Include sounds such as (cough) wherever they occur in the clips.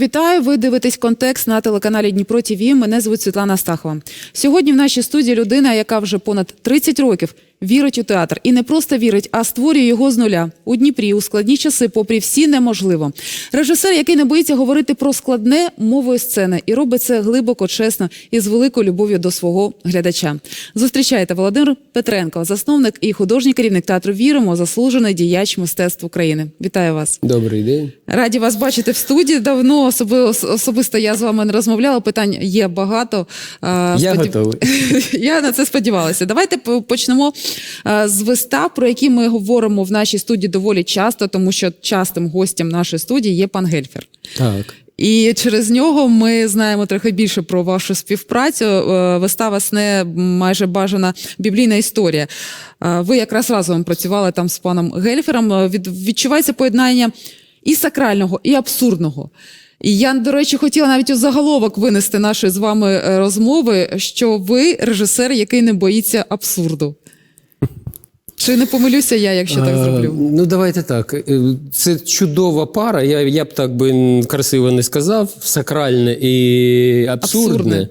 Вітаю! Ви дивитесь контекст на телеканалі Дніпро ТІВІ. Мене звуть Світлана Стахова. Сьогодні в нашій студії людина, яка вже понад 30 років вірить у театр і не просто вірить, а створює його з нуля у Дніпрі у складні часи, попри всі неможливо. Режисер, який не боїться говорити про складне мовою сцени, і робить це глибоко, чесно і з великою любов'ю до свого глядача. Зустрічайте Володимир Петренко, засновник і художній керівник театру Віримо, заслужений діяч мистецтв України. Вітаю вас. Добрий день. Раді вас бачити в студії. Давно особи, особисто я з вами не розмовляла. Питань є багато. Я сподів- готовий. (laughs) я на це сподівалася. Давайте почнемо з вистав, про які ми говоримо в нашій студії доволі часто, тому що частим гостем нашої студії є пан Гельфер. Так. І через нього ми знаємо трохи більше про вашу співпрацю. Е, Вистава сне майже бажана біблійна історія. Е, Ви якраз разом працювали там з паном Гельфером. Е, Від, відчувається поєднання і сакрального, і абсурдного. Я, до речі, хотіла навіть у заголовок винести нашої з вами е, розмови, що ви режисер, який не боїться абсурду. Чи не помилюся я, якщо так зроблю? зроблю? Ну, давайте так. Е, Це чудова пара. Я, я б так би красиво не сказав. Сакральне і абсурдне. Е,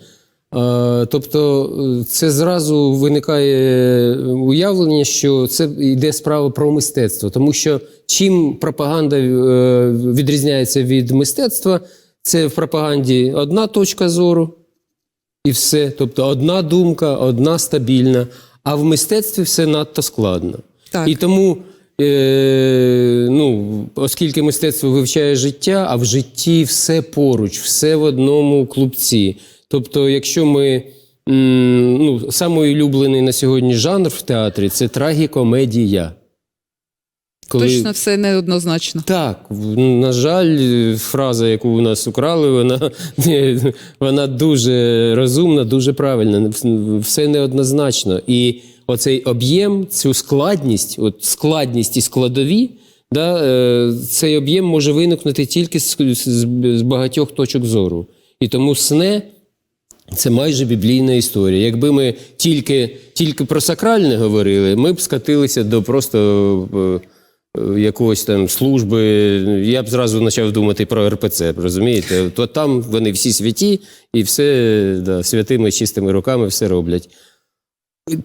Тобто, е, це зразу виникає уявлення, що це йде справа про мистецтво. Тому що чим пропаганда е, відрізняється від мистецтва, це в пропаганді одна точка зору, і все. Тобто одна думка, одна стабільна. А в мистецтві все надто складно. Так. І тому, е, ну, оскільки мистецтво вивчає життя, а в житті все поруч, все в одному клубці. Тобто, якщо ми. Ну, самий улюблений на сьогодні жанр в театрі це трагікомедія. Коли... Точно все неоднозначно. Так, на жаль, фраза, яку у нас украли, вона, (laughs) вона дуже розумна, дуже правильна. Все неоднозначно. І оцей об'єм, цю складність, от складність і складові, да, е, цей об'єм може виникнути тільки з, з, з багатьох точок зору. І тому сне. Це майже біблійна історія. Якби ми тільки, тільки про сакральне говорили, ми б скатилися до просто е, е, якогось там служби. Я б зразу почав думати про РПЦ, розумієте? То там вони всі святі і все да, святими чистими руками все роблять.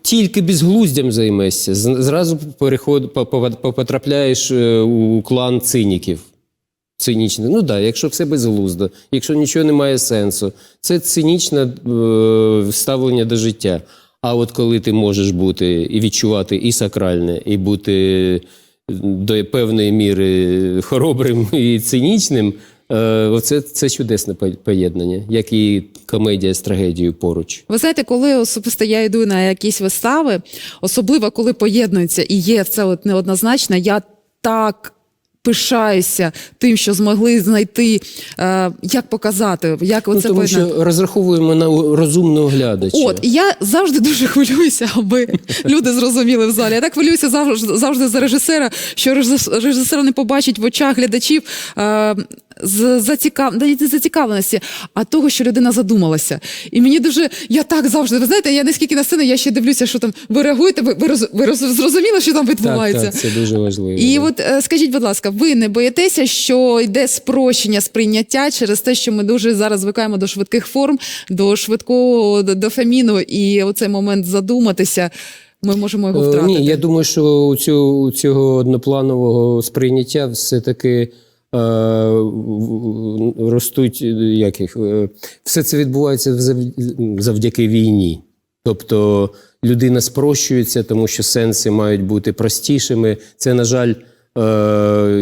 Тільки безглуздям займешся, зразу переход, по- по- по- потрапляєш е, у клан циніків. Цинічне. Ну да, якщо все безглуздо, якщо нічого не має сенсу, це цинічне е, ставлення до життя. А от коли ти можеш бути і відчувати і сакральне, і бути до певної міри хоробрим (laughs) і цинічним, е, оце це чудесне по- поєднання, як і комедія з трагедією поруч. Ви знаєте, коли особисто я йду на якісь вистави, особливо коли поєднується і є це от неоднозначно, я так. Пишаюся тим, що змогли знайти, е, як показати, як Ну, оце тому поєднати. що розраховуємо на розумного глядача. От і я завжди дуже хвилююся, аби люди зрозуміли в залі. Я так хвилююся завжди, завжди за режисера, що режис- режисер не побачить в очах глядачів е, з зацікав... зацікавленості, а того, що людина задумалася. І мені дуже я так завжди. Ви знаєте, я не скільки на сцені, я ще дивлюся, що там ви реагуєте. Ви, ви, роз... ви роз... зрозуміли, що там відбувається. так, це дуже важливо. І от е, скажіть, будь ласка, ви не боїтеся, що йде спрощення сприйняття через те, що ми дуже зараз звикаємо до швидких форм, до швидкого дофаміну, і оцей момент задуматися, ми можемо його Е, втратити. Ні, я думаю, що у цього, у цього однопланового сприйняття все-таки е, в- в- ростуть е, як їх, е, все це відбувається завдяки війні. Тобто людина спрощується, тому що сенси мають бути простішими. Це, на жаль, е,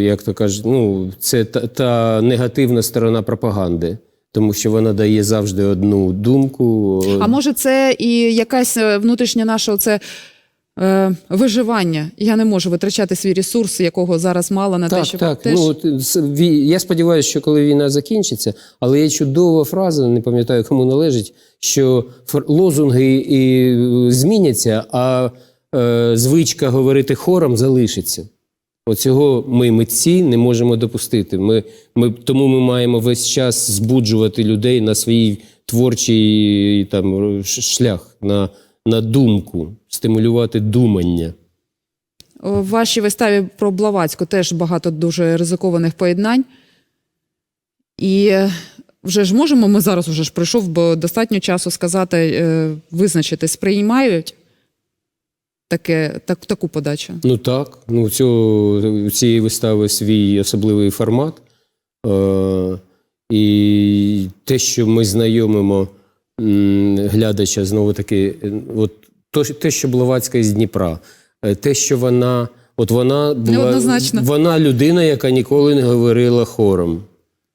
як то кажуть, ну, це та, та негативна сторона пропаганди, тому що вона дає завжди одну думку. А може, це і якась е, внутрішня наша оце. Е, виживання. Я не можу витрачати свій ресурс, якого зараз мало на те, щоб так. теж Ну, я сподіваюся, що коли війна закінчиться, але є чудова фраза, не пам'ятаю, кому належить, що лозунги і зміняться, а е, звичка говорити хором залишиться. Оцього ми митці не можемо допустити. Ми, ми, тому ми маємо весь час збуджувати людей на свій творчий там, шлях, на, на думку, стимулювати думання. в вашій виставі про Блаватську теж багато дуже ризикованих поєднань. І е, вже ж можемо, ми зараз уже ж пройшов, бо достатньо часу сказати, е, визначити, сприймають таке, так, таку подачу. Ну так, ну у цієї вистави свій особливий формат. Е, і те, що ми знайомимо глядача, знову таки, от то, те, що Блаватська із Дніпра, е, те, що вона, от вона була вона людина, яка ніколи не говорила хором.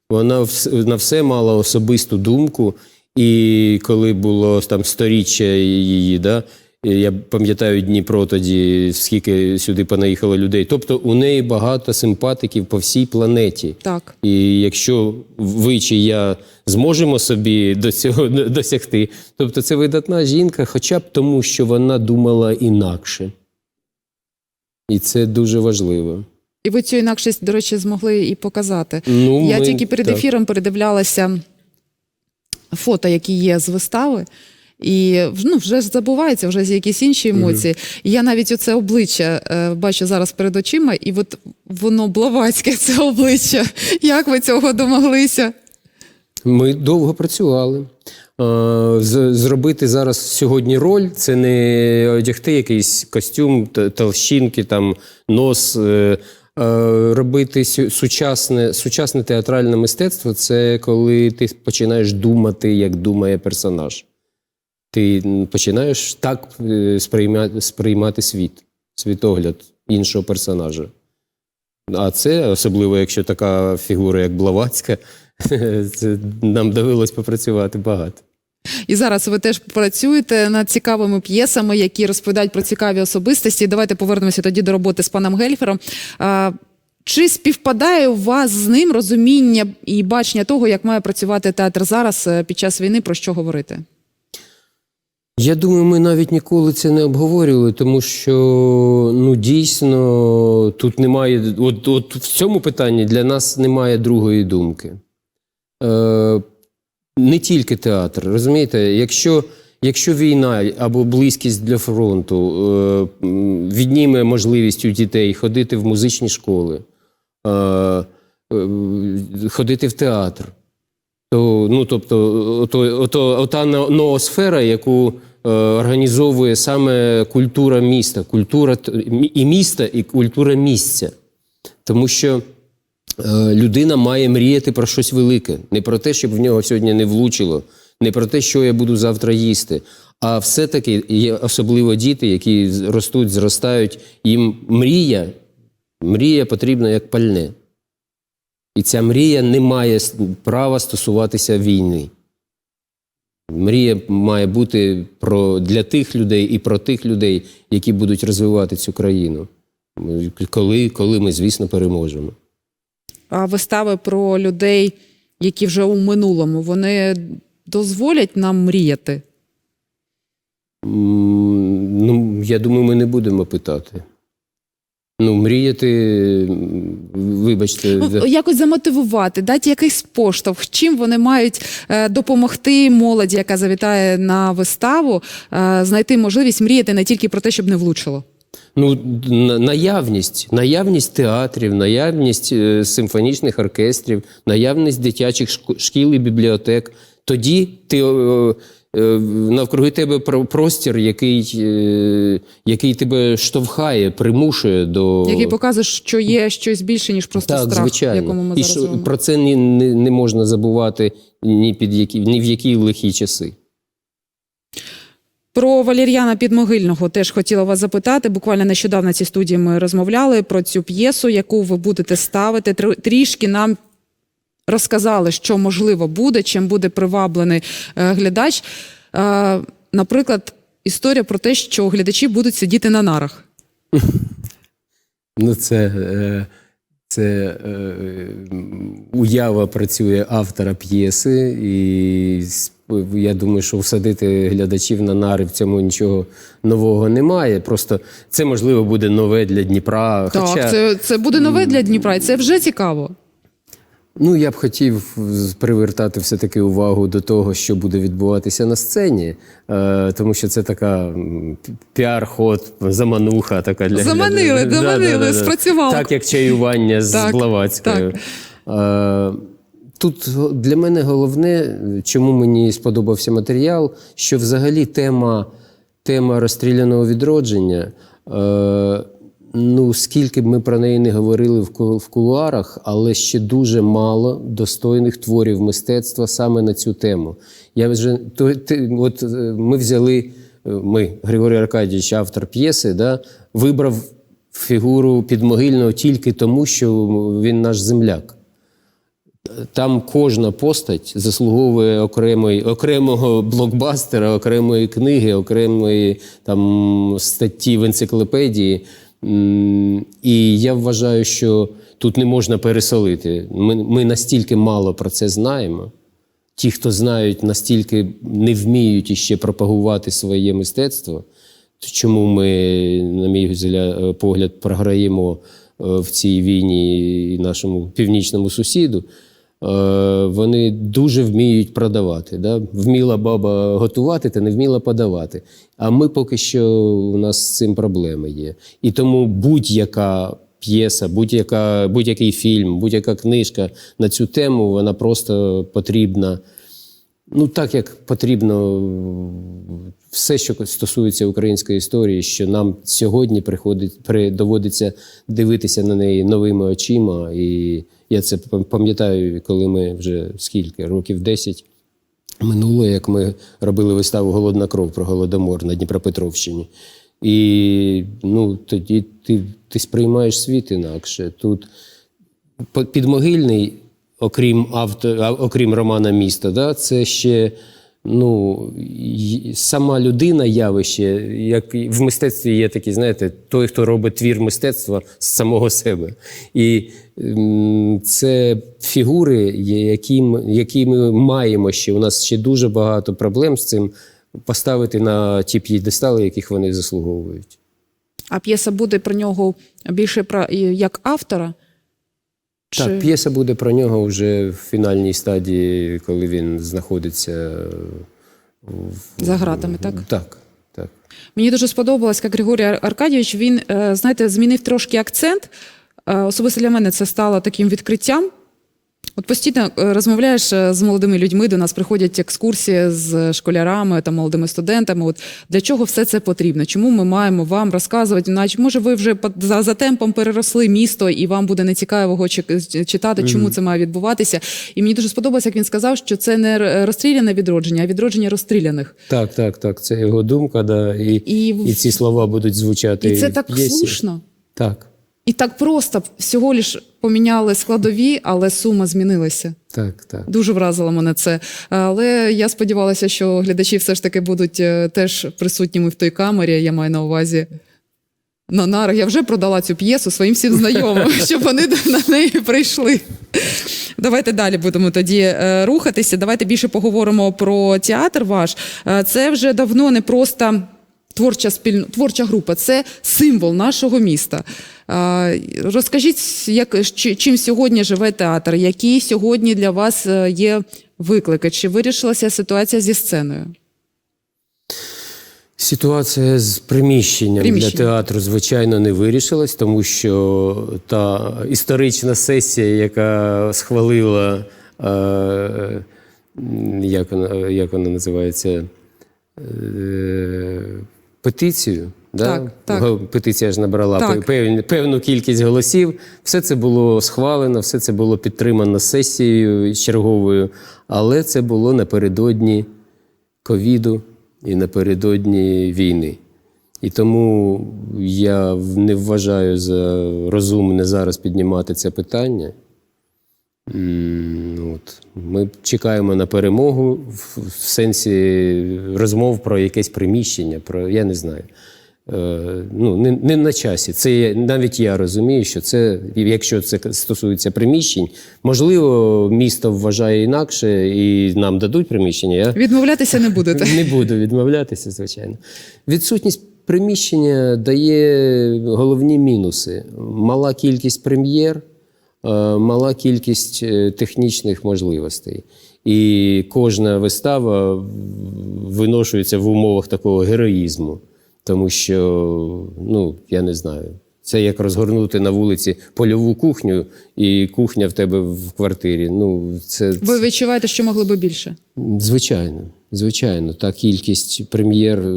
Вона на все мала особисту думку. І коли було там сторіччя її, да, я пам'ятаю Дніпро тоді, скільки сюди понаїхало людей. Тобто у неї багато симпатиків по всій планеті. Так. І якщо ви чи я зможемо собі до цього (laughs) досягти, тобто це видатна жінка, хоча б тому, що вона думала інакше. І це дуже важливо. І ви цю інакшість, до речі, змогли і показати. Ну, Я ми- тільки перед так. ефіром передивлялася фото, які є з вистави. І ну, вже ж забувається, вже якісь інші емоції. І я навіть оце обличчя е, бачу зараз перед очима, і от воно блаватське, це обличчя. Як ви цього домоглися? Ми довго працювали. Зробити зараз сьогодні роль це не одягти якийсь костюм, толщинки, там, нос. е, Робити сучасне, сучасне театральне мистецтво це коли ти починаєш думати, як думає персонаж. Ти починаєш так е, сприймати, сприймати світ, світогляд іншого персонажа. А це, особливо, якщо така фігура, як Блаватська, (laughs) це нам довелось попрацювати багато. І зараз ви теж працюєте над цікавими п'єсами, які розповідають про цікаві особистості. Давайте повернемося тоді до роботи з паном Гельфером. Чи співпадає у вас з ним розуміння і бачення того, як має працювати театр зараз е, під час війни, про що говорити? Я думаю, ми навіть ніколи це не обговорювали, тому що ну дійсно тут немає. От, от в цьому питанні для нас немає другої думки. Е, не тільки театр, розумієте, якщо, якщо війна або близькість для фронту е, відніме можливість у дітей ходити в музичні школи, е, е, ходити в театр, то, ну, тобто, ото, ото, ота но- ноосфера, яку організовує саме культура міста, культура і міста, і культура місця. Тому що е, людина має мріяти про щось велике, не про те, щоб в нього сьогодні не влучило, не про те, що я буду завтра їсти. А все-таки є особливо діти, які ростуть, зростають, їм мрія, мрія потрібна як пальне. І ця мрія не має права стосуватися війни. Мрія має бути про, для тих людей і про тих людей, які будуть розвивати цю країну. Коли, коли ми, звісно, переможемо. А вистави про людей, які вже у минулому, вони дозволять нам мріяти. Ну, я думаю, ми не будемо питати. Ну, мріяти, вибачте, Ну, якось замотивувати, дати якийсь поштовх, чим вони мають е, допомогти молоді, яка завітає на виставу, е, знайти можливість мріяти не тільки про те, щоб не влучило. Ну, на- наявність, наявність театрів, наявність е, симфонічних оркестрів, наявність дитячих шкіл і бібліотек. Тоді ти е, навкруги тебе про- простір, який, е, який тебе штовхає, примушує до Який показує, що є щось більше, ніж просто так, страх, звичайно. якому ми і зараз що, живемо. про це ні, не, не можна забувати ні під які ні в які лихі часи. Про Валер'яна Підмогильного теж хотіла вас запитати. Буквально нещодавно в цій студії ми розмовляли про цю п'єсу, яку ви будете ставити. Трішки нам розказали, що можливо буде, чим буде приваблений е, глядач. Е, Наприклад, історія про те, що глядачі будуть сидіти на нарах. Ну, це, е, це уява працює автора п'єси, і я думаю, що всадити глядачів на нари в цьому нічого нового немає. Просто це можливо буде нове для Дніпра. Так, Хоча, це, це буде нове для Дніпра, і це вже цікаво. Ну я б хотів привертати все-таки увагу до того, що буде відбуватися на сцені, е, тому що це така піар-ход, замануха така для Заманили, глядача. заманили, спрацювало. Так як чаювання з Блаватською. Е, Тут для мене головне, чому мені сподобався матеріал, що взагалі тема, тема розстріляного відродження. Е, ну, скільки б ми про неї не говорили в, кулуарах, але ще дуже мало достойних творів мистецтва саме на цю тему. Я вже то, ти, от е, ми взяли, е, ми, Григорій Аркадійович, автор п'єси, да, вибрав фігуру підмогильного тільки тому, що він наш земляк. Там кожна постать заслуговує окремої, окремого блокбастера, окремої книги, окремої там, статті в енциклопедії. І я вважаю, що тут не можна пересолити. Ми, ми настільки мало про це знаємо. Ті, хто знають, настільки не вміють іще пропагувати своє мистецтво. То Чому ми, на мій взгля- погляд, програємо е, в цій війні нашому північному сусіду? Е, Вони дуже вміють продавати. Да? Вміла баба готувати, та не вміла подавати. А ми поки що у нас з цим проблеми є. І тому будь-яка п'єса, будь-яка, будь-який фільм, будь-яка книжка на цю тему, вона просто потрібна. Ну, так як потрібно все, що стосується української історії, що нам сьогодні приходить, при, доводиться дивитися на неї новими очима. І я це пам'ятаю, коли ми вже скільки, років 10 минуло, як ми робили виставу Голодна кров про Голодомор на Дніпропетровщині. І ну, тоді ти, ти сприймаєш світ інакше. Тут підмогильний, окрім авто, окрім романа Місто, да, це ще ну, сама людина явище, як в мистецтві є такі, знаєте, той, хто робить твір мистецтва з самого себе. І це фігури, які, які ми маємо ще. У нас ще дуже багато проблем з цим поставити на ті п'єдестали, яких вони заслуговують. А п'єса буде про нього більше про як автора? Так, п'єса буде про нього вже в фінальній стадії, коли він знаходиться в... За ґратами, так? Так, так. Мені дуже сподобалось, як Григорій Аркадійович він, е, знаєте, змінив трошки акцент. Е, Особисто для мене це стало таким відкриттям. От постійно е, розмовляєш е, з молодими людьми, до нас приходять екскурсії з школярами та молодими студентами. От для чого все це потрібно? Чому ми маємо вам розказувати? Наче може, ви вже за, за темпом переросли місто, і вам буде нецікаво його чи- читати, чому це має відбуватися. І мені дуже сподобалося, як він сказав, що це не розстріляне відродження, а відродження розстріляних. Так, так, так. Це його думка, да, і, І- і, ці слова будуть звучати. І це так п'єсі. слушно. Так, І так просто всього лиш поміняли складові, але сума змінилася. так, так. Дуже вразило мене це. Але я сподівалася, що глядачі все ж таки будуть е, теж присутніми в той камері. Я маю на увазі. На нарах я вже продала цю п'єсу своїм всім знайомим, (laughs) щоб вони на неї прийшли. Давайте далі будемо тоді е, рухатися. Давайте більше поговоримо про театр ваш. Е, Це вже давно не просто творча спільно, творча група, це символ нашого міста. Розкажіть, як, чим сьогодні живе театр, які сьогодні для вас е, є виклики? Чи вирішилася ситуація зі сценою? Ситуація з приміщенням, Приміщенням. для театру, звичайно, не вирішилась, тому що та історична сесія, яка схвалила, е, як, вона, як вона називається, е, петицію. Да? Так, так. Петиція ж набрала Так. певну, певну кількість голосів. Все це було схвалено, все це було підтримано сесією черговою, але це було напередодні ковіду і напередодні війни. І тому я не вважаю за розумне зараз піднімати це питання. От. Ми чекаємо на перемогу в, в сенсі розмов про якесь приміщення, про я не знаю. Е, ну, не, не на часі. Це навіть я розумію, що це, якщо це стосується приміщень, можливо, місто вважає інакше і нам дадуть приміщення. Я Відмовлятися не будете. (laughs) не буду відмовлятися, звичайно. Відсутність приміщення дає головні мінуси: мала кількість прем'єр, мала кількість е, технічних можливостей. І кожна вистава виношується в умовах такого героїзму. Тому що, ну, я не знаю, Це як розгорнути на вулиці польову кухню, і кухня в тебе в квартирі. Ну, це, Ви відчуваєте, що могли би більше? Звичайно, звичайно, та кількість прем'єр, е,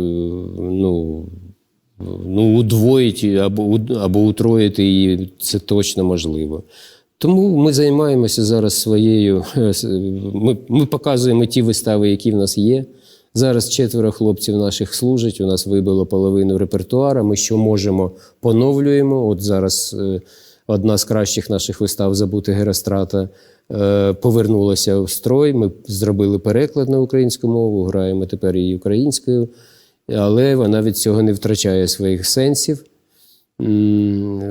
ну, ну удвоїть або, або утроїти її це точно можливо. Тому ми займаємося зараз своєю. е, Ми, ми показуємо ті вистави, які в нас є. Зараз четверо хлопців наших служать. У нас вибило половину репертуара. Ми що можемо, поновлюємо. От зараз е, одна з кращих наших вистав Забути Герострата е, повернулася в строй. Ми зробили переклад на українську мову, граємо тепер її українською, але вона від цього не втрачає своїх сенсів.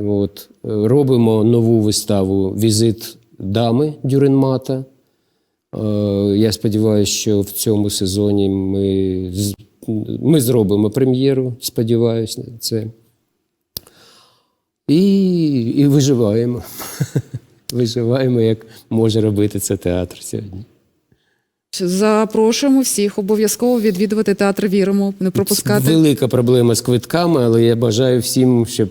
От. Робимо нову виставу Візит дами Дюренмата. Е, Я сподіваюся, що в цьому сезоні ми, ми зробимо прем'єру, сподіваюся на це. І, і виживаємо. (laughs) Виживаємо, як може робити це театр сьогодні. Запрошуємо всіх обов'язково відвідувати театр Віримо, не пропускати. Велика проблема з квитками, але я бажаю всім, щоб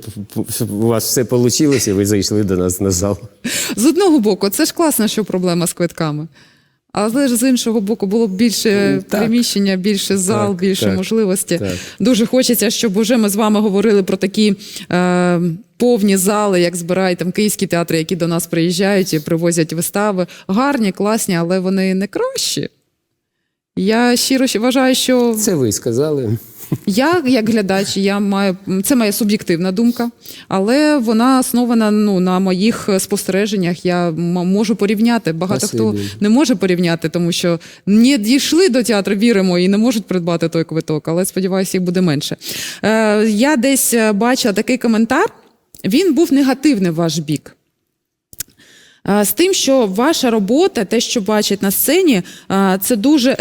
у вас все вийшло, і ви зайшли до нас на зал. З одного боку, це ж класно, що проблема з квитками. Але ж з іншого боку, було б більше Так. приміщення, більше зал, Так, більше так, можливості. так. Дуже хочеться, щоб уже ми з вами говорили про такі е, повні зали, як збирають там київські театри, які до нас приїжджають і привозять вистави. Гарні, класні, але вони не кращі. Я щиро вважаю, що Це ви сказали. Я, як глядач, я маю це моя суб'єктивна думка, але вона основана ну на моїх спостереженнях. Я можу порівняти. Багато Спасибі. хто не може порівняти, тому що не дійшли до театру, віримо і не можуть придбати той квиток, але сподіваюся, їх буде менше. Е, я десь е, бачила такий коментар. Він був негативний в ваш бік. А, З тим, що ваша робота, те, що бачать на сцені, а, це дуже.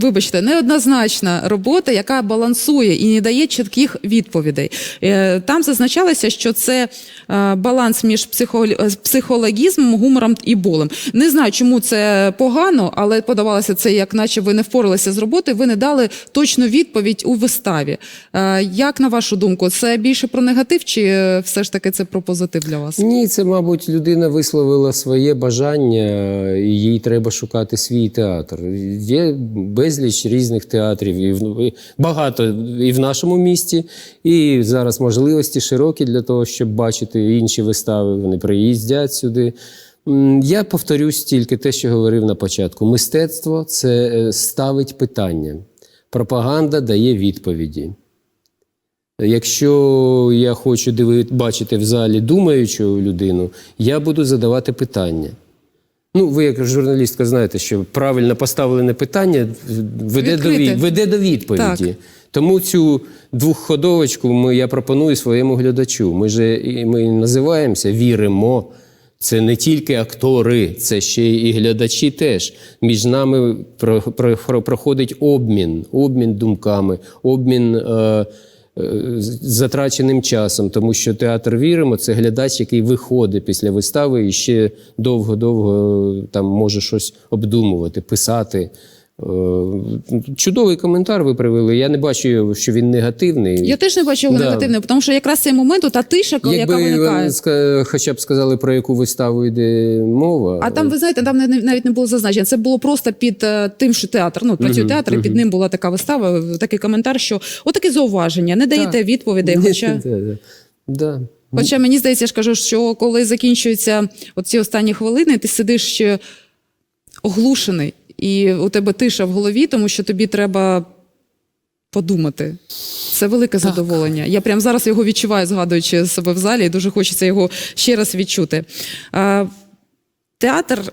Вибачте, неоднозначна робота, яка балансує і не дає чітких відповідей. Е, Там зазначалося, що це е, баланс між е, психологізмом, гумором і болем. Не знаю, чому це погано, але подавалося це, як наче ви не впоралися з роботою, ви не дали точну відповідь у виставі. Як на вашу думку, це більше про негатив, чи все ж таки це про позитив для вас? Ні, це, мабуть, людина висловила своє бажання, і їй треба шукати свій театр. Є безліч різних театрів, і багато і в нашому місті, і зараз можливості широкі для того, щоб бачити інші вистави. Вони приїздять сюди. Я повторюсь тільки те, що говорив на початку. Мистецтво це е, ставить питання. Пропаганда дає відповіді. Якщо я хочу бачити в залі думаючу людину, я буду задавати питання. Ну, ви, як журналістка, знаєте, що правильно поставлене питання веде, до, веде до відповіді. Так. Тому цю двохходовочку ми, я пропоную своєму глядачу. Ми же ми називаємося Віримо. Це не тільки актори, це ще і глядачі теж. Між нами про, про, про- проходить обмін, обмін думками, обмін е, затраченим часом, тому що театр віримо це глядач, який виходить після вистави і ще довго-довго е, там може щось обдумувати, писати. Е, Чудовий коментар ви привели. Я не бачу, що він негативний. Я теж не бачу його Да. негативним, тому що якраз цей момент, та тиша, коли- яка виникає. ви хоча б сказали, про яку виставу йде мова. А там, ви знаєте, там навіть не було зазначено. Це було просто під е, тим, що театр. Ну, працює театр, і під ним була така вистава, такий коментар, що отаке зауваження, не даєте відповідей. Хоча. Да. хоча мені здається, я ж кажу, що коли закінчуються ці останні хвилини, ти сидиш ще оглушений, і у тебе тиша в голові, тому що тобі треба подумати. Це велике задоволення. Я прямо зараз його відчуваю, згадуючи себе в залі, і дуже хочеться його ще раз відчути. А, театр,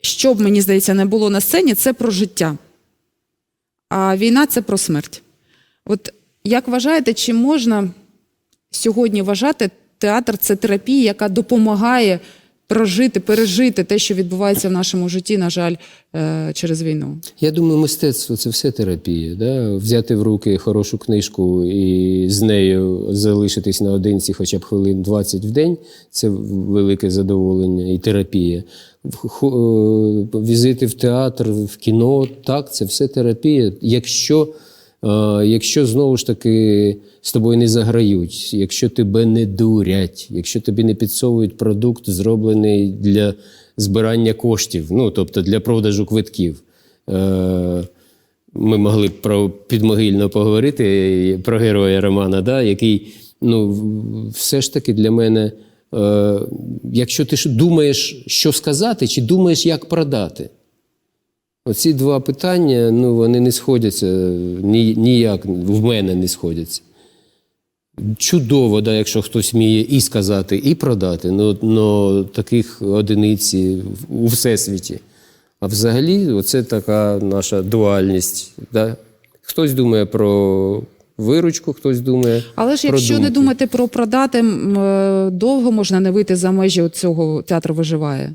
що б мені здається, не було на сцені, це про життя. А війна це про смерть. От як вважаєте, чи можна сьогодні вважати театр це терапія, яка допомагає прожити, пережити те, що відбувається в нашому житті, на жаль, е, через війну? Я думаю, мистецтво це все терапія. Да? Взяти в руки хорошу книжку і з нею залишитись наодинці хоча б хвилин 20 в день це велике задоволення і терапія. Е, Візити в театр, в кіно, так, це все терапія. Якщо якщо знову ж таки з тобою не заграють, якщо тебе не дурять, якщо тобі не підсовують продукт, зроблений для збирання коштів, ну тобто для продажу квитків. Е, ми могли б про підмогильно поговорити про героя Романа, да, який ну, все ж таки для мене, е, якщо ти думаєш, що сказати, чи думаєш, як продати. Оці два питання, ну, вони не сходяться ні, ніяк в мене не сходяться. Чудово, да, якщо хтось вміє і сказати, і продати, ну, но таких одиниці у всесвіті. А взагалі, оце така наша дуальність. Да? Хтось думає про виручку, хтось думає. Але ж про якщо не думати про продати, е, довго можна не вийти за межі цього театру виживає.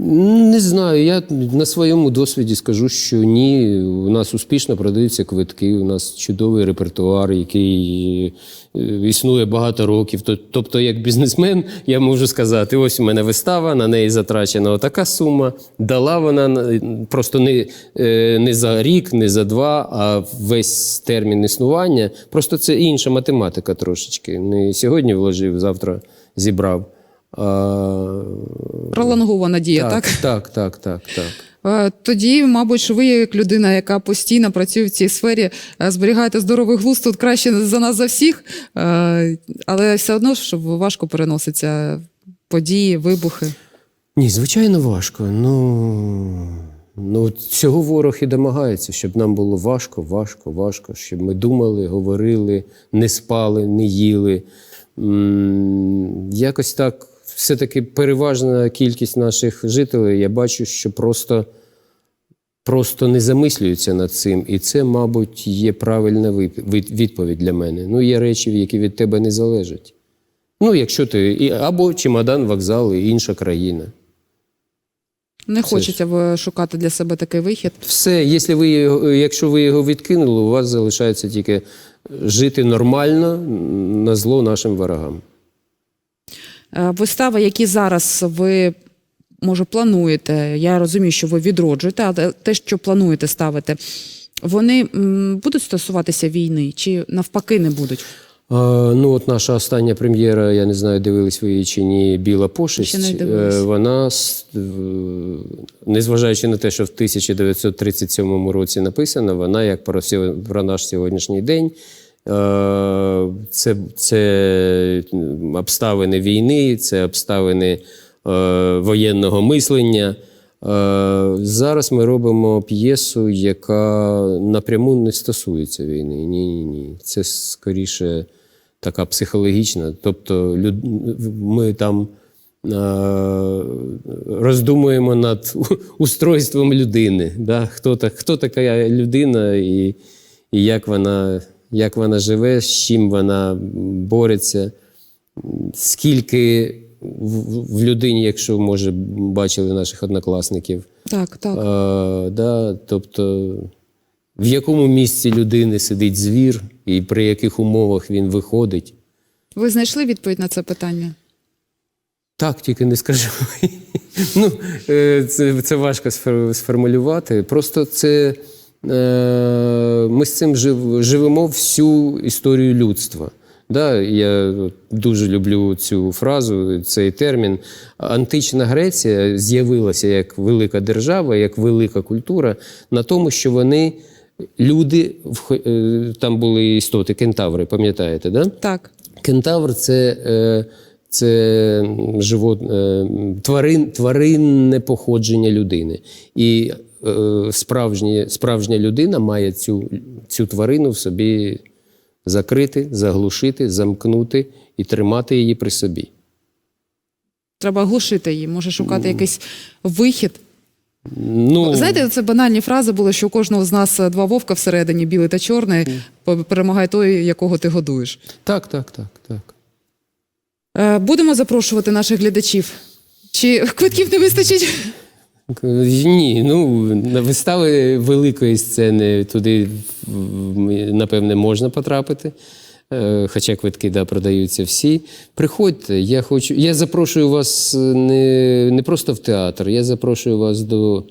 Не знаю. Я на своєму досвіді скажу, що ні. У нас успішно продаються квитки, у нас чудовий репертуар, який е, існує багато років. Тобто, як бізнесмен, я можу сказати: ось у мене вистава, на неї затрачена отака сума. Дала вона просто не, е, не за рік, не за два, а весь термін існування. Просто це інша математика трошечки. Не сьогодні вложив, завтра зібрав. Пролонгована дія, так? так, так, так, так. Тоді, мабуть, що ви, як людина, яка постійно працює в цій сфері, е, зберігаєте здоровий глузд тут краще за нас за всіх, е, але все одно щоб важко переноситься події, вибухи. Ні, звичайно, важко. Ну, ну цього ворог і домагається, щоб нам було важко, важко, важко, щоб ми думали, говорили, не спали, не їли. Якось так, все-таки переважна кількість наших жителів, я бачу, що просто, просто не замислюються над цим. І це, мабуть, є правильна відповідь для мене. Ну, є речі, які від тебе не залежать. Ну, якщо ти або чемодан, вокзал, і інша країна. Не хочеться ви шукати для себе такий вихід. Все, якщо ви, якщо ви його відкинули, у вас залишається тільки жити нормально на зло нашим ворогам. Е, Вистави, які зараз ви може плануєте, я розумію, що ви відроджуєте, але те, що плануєте ставити, вони будуть стосуватися війни чи навпаки не будуть? Ну, от наша остання прем'єра, я не знаю, дивились ви її чи ні, Біла пошесть. Не е, Вона, незважаючи на те, що в 1937 році написана, вона, як про, наш сьогоднішній день, це, це обставини війни, це обставини е, воєнного мислення. Е, Зараз ми робимо п'єсу, яка напряму не стосується війни. Ні, ні, ні. Це скоріше така психологічна. Тобто, ми там е, роздумуємо над (laughs) устройством людини. Да? Хто, так, хто така людина і, і як, вона, як вона живе, з чим вона бореться скільки в, людині, якщо може бачили наших однокласників, Так, так. а, да, тобто в якому місці людини сидить звір, і при яких умовах він виходить. Ви знайшли відповідь на це питання? Так, тільки не скажу. (laughs) ну, е, це, це важко сформулювати. Просто це ми з цим жив, живемо всю історію людства. Да, я дуже люблю цю фразу, цей термін. Антична Греція з'явилася як велика держава, як велика культура на тому, що вони люди, е, там були істоти, кентаври, пам'ятаєте, да? Так. Кентавр це, е, це живот, е, тварин, тваринне походження людини. І е, справжня, справжня людина має цю, цю тварину в собі закрити, заглушити, замкнути і тримати її при собі. Треба глушити її, може шукати якийсь вихід. Ну, Знаєте, це банальні фрази були, що у кожного з нас два вовка всередині, білий та чорний, перемагає той, якого ти годуєш. так, так, так, так. Е, Будемо запрошувати наших глядачів. Чи квитків не вистачить? Ні, ну вистави великої сцени туди напевне можна потрапити. Е, Хоча квитки да, продаються всі. Приходьте, я хочу. Я запрошую вас не, не просто в театр, я запрошую вас до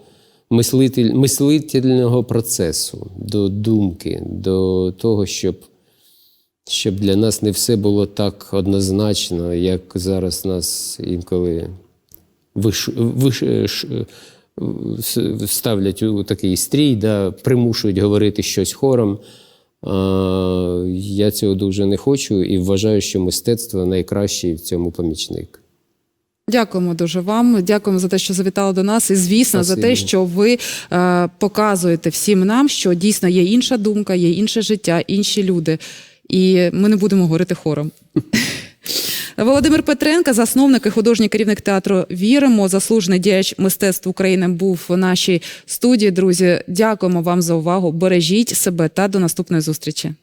мислитель, мислительного процесу, до думки, до того, щоб, щоб для нас не все було так однозначно, як зараз нас інколи виш, виш, ш- ставлять у такий стрій, да, примушують говорити щось хором. А, я цього дуже не хочу і вважаю, що мистецтво найкращий в цьому помічник. Дякуємо дуже вам. Дякуємо за те, що завітали до нас. І звісно, за те, що ви е, показуєте всім нам, що дійсно є інша думка, є інше життя, інші люди. І ми не будемо говорити хором. (laughs) Володимир Петренко, засновник і художній керівник театру Віримо, заслужений діяч мистецтв України, був в нашій студії. Друзі, дякуємо вам за увагу. Бережіть себе та до наступної зустрічі.